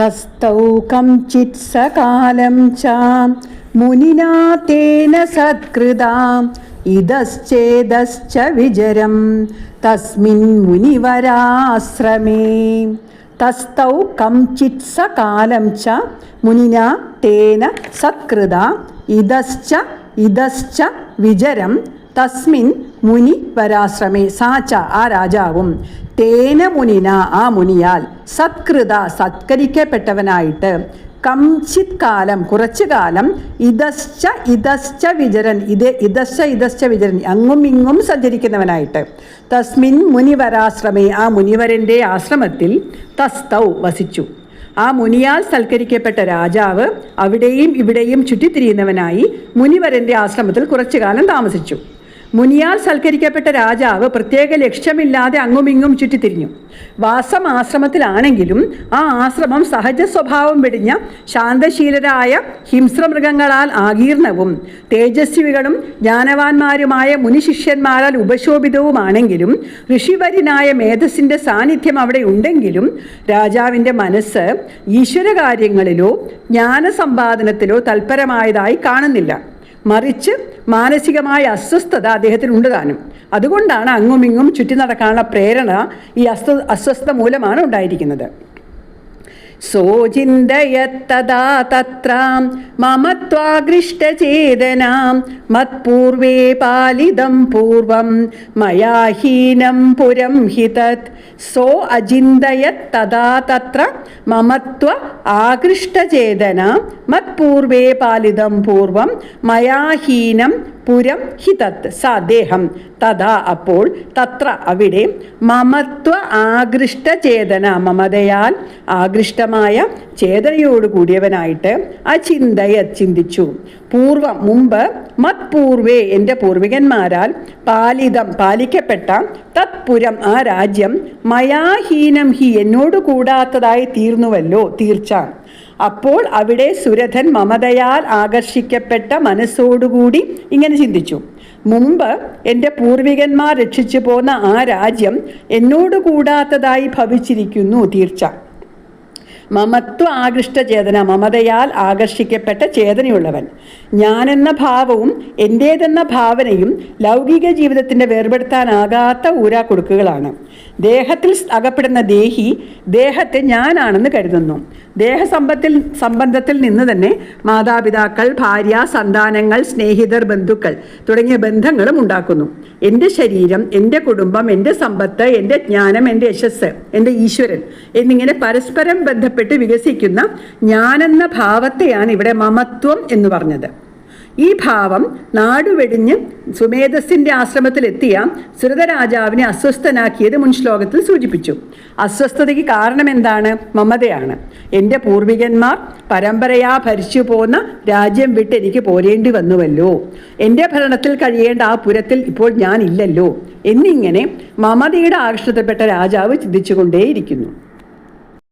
തസ്തൗ കംചിത് സകാലം ച. മുനിനാ തേന സത്കൃതാം. ഇതശ്ചേദശ്ച വിജരം. തസ്മിൻ മുനിവരാശ്രമേ. തസ്തൗ കംചിത് സകാലം ച. മുനിന തേന സത്കൃത. ഇതശ്ച ഇതശ്ച വിജരം. തസ്മിൻ മുനി വരാശ്രമേ സാച്ച ആ രാജാവും. തേന മുനിന ആ മുനിയാൽ സത്കൃത സത്കരിക്കപ്പെട്ടവനായിട്ട് കംചിത് കാലം കുറച്ചു കാലം ഇതശ്ച ഇതശ്ച വിചരൻ ഇത് ഇതശ്ച ഇതശ്ച വിചരൻ അങ്ങും ഇങ്ങും സഞ്ചരിക്കുന്നവനായിട്ട്. തസ്മിൻ മുനിവരാശ്രമേ ആ മുനിവരന്റെ ആശ്രമത്തിൽ തസ്തൗ വസിച്ചു. ആ മുനിയാൽ സൽക്കരിക്കപ്പെട്ട രാജാവ് അവിടെയും ഇവിടെയും ചുറ്റിത്തിരിയുന്നവനായി മുനിവരന്റെ ആശ്രമത്തിൽ കുറച്ചു കാലം താമസിച്ചു. മുനിയാൽ സൽക്കരിക്കപ്പെട്ട രാജാവ് പ്രത്യേക ലക്ഷ്യമില്ലാതെ അങ്ങുമിങ്ങും ചുറ്റിത്തിരിഞ്ഞു. വാസം ആശ്രമത്തിലാണെങ്കിലും ആ ആശ്രമം സഹജ സ്വഭാവം വെടിഞ്ഞ ശാന്തശീലരായ ഹിംസ്രമൃഗങ്ങളാൽ ആകീർണവും തേജസ്വികളും ജ്ഞാനവാന്മാരുമായ മുനിശിഷ്യന്മാരാൽ ഉപശോഭിതവുമാണെങ്കിലും ഋഷിവര്യനായ മേധസ്സിന്റെ സാന്നിധ്യം അവിടെ ഉണ്ടെങ്കിലും രാജാവിന്റെ മനസ്സ് ഈശ്വരകാര്യങ്ങളിലോ ജ്ഞാനസമ്പാദനത്തിലോ തൽപരമായതായി കാണുന്നില്ല. മറിച്ച് മാനസികമായ അസ്വസ്ഥത അദ്ദേഹത്തിന് ഉണ്ട് താനും. അതുകൊണ്ടാണ് അങ്ങുമിങ്ങും ചുറ്റി നടക്കാനുള്ള പ്രേരണ ഈ അസ്വ അസ്വസ്ഥത മൂലമാണ് ഉണ്ടായിരിക്കുന്നത്. സോചിന്തയത്തതാ തത്രാം മമത്വാഗൃഷ്ടചേതനാം മത്പൂർവേ പാലിതം പൂർവം മയാഹീനം പുരം ഹി തത്. സോ അചിന്തയത് തഥാ തത്ര മമത്വ ആകൃഷ്ടചേതന മത്പൂർവേ പാലിതം പൂർവം മയാഹീനം പുരം ഹി തത് സ അദ്ദേഹം തഥാ അപ്പോൾ തത്ര അവിടെ മമത്വ ആകൃഷ്ട ചേതന. മമതയാൽ ആകൃഷ്ടമായ ചേതനയോട് കൂടിയവനായിട്ട് അചിന്തയ ചിന്തിച്ചു. പൂർവം മുമ്പ് മത്പൂർവേ എന്റെ പൂർവികന്മാരാൽ പാലിതം പാലിക്കപ്പെട്ട തത്പുരം ആ രാജ്യം മയാഹീനം ഹി എന്നോട് കൂടാത്തതായി തീർന്നുവല്ലോ തീർച്ച. അപ്പോൾ അവിടെ സുരഥൻ മമതയാൽ ആകർഷിക്കപ്പെട്ട മനസ്സോടുകൂടി ഇങ്ങനെ ചിന്തിച്ചു. മുമ്പ് എന്റെ പൂർവികന്മാർ രക്ഷിച്ചു പോന്ന ആ രാജ്യം എന്നോട് കൂടാത്തതായി ഭവിച്ചിരിക്കുന്നു തീർച്ച. മമത്വ ആകൃഷ്ട ചേതന മമതയാൽ ആകർഷിക്കപ്പെട്ട ചേതനയുള്ളവൻ. ഞാനെന്ന ഭാവവും എന്റേതെന്ന ഭാവനയും ലൗകിക ജീവിതത്തിന്റെ വേർപെടുത്താനാകാത്ത ഊരാക്കുടുക്കുകളാണ്. ദേഹത്തിൽ അകപ്പെടുന്ന ദേഹി ദേഹത്തെ ഞാനാണെന്ന് കരുതുന്നു. ദേഹസമ്പത്തിൽ സംബന്ധത്തിൽ നിന്ന് തന്നെ മാതാപിതാക്കൾ ഭാര്യ സന്താനങ്ങൾ സ്നേഹിതർ ബന്ധുക്കൾ തുടങ്ങിയ ബന്ധങ്ങളും ഉണ്ടാക്കുന്നു. എന്റെ ശരീരം എന്റെ കുടുംബം എന്റെ സമ്പത്ത് എന്റെ ജ്ഞാനം എന്റെ യശസ് എന്റെ ഈശ്വരൻ എന്നിങ്ങനെ പരസ്പരം ബന്ധപ്പെട്ട് വികസിക്കുന്ന ഞാനെന്ന ഭാവത്തെയാണ് ഇവിടെ മമത്വം എന്ന് പറഞ്ഞത്. ഈ ഭാവം നാടുവെടിഞ്ഞ് സുമേധസിന്റെ ആശ്രമത്തിലെത്തിയ സുരതരാജാവിനെ അസ്വസ്ഥനാക്കിയത് മുൻ ശ്ലോകത്തിൽ സൂചിപ്പിച്ചു. അസ്വസ്ഥതയ്ക്ക് കാരണം എന്താണ് മമതയാണ്. എന്റെ പൂർവികന്മാർ പരമ്പരയാ ഭരിച്ചു പോന്ന രാജ്യം വിട്ട് എനിക്ക് പോരേണ്ടി വന്നുവല്ലോ. എന്റെ ഭരണത്തിൽ കഴിയേണ്ട ആ പുരത്തിൽ ഇപ്പോൾ ഞാൻ ഇല്ലല്ലോ എന്നിങ്ങനെ മമതയുടെ ആകർഷണത്തിൽപ്പെട്ട രാജാവ് ചിന്തിച്ചുകൊണ്ടേയിരിക്കുന്നു.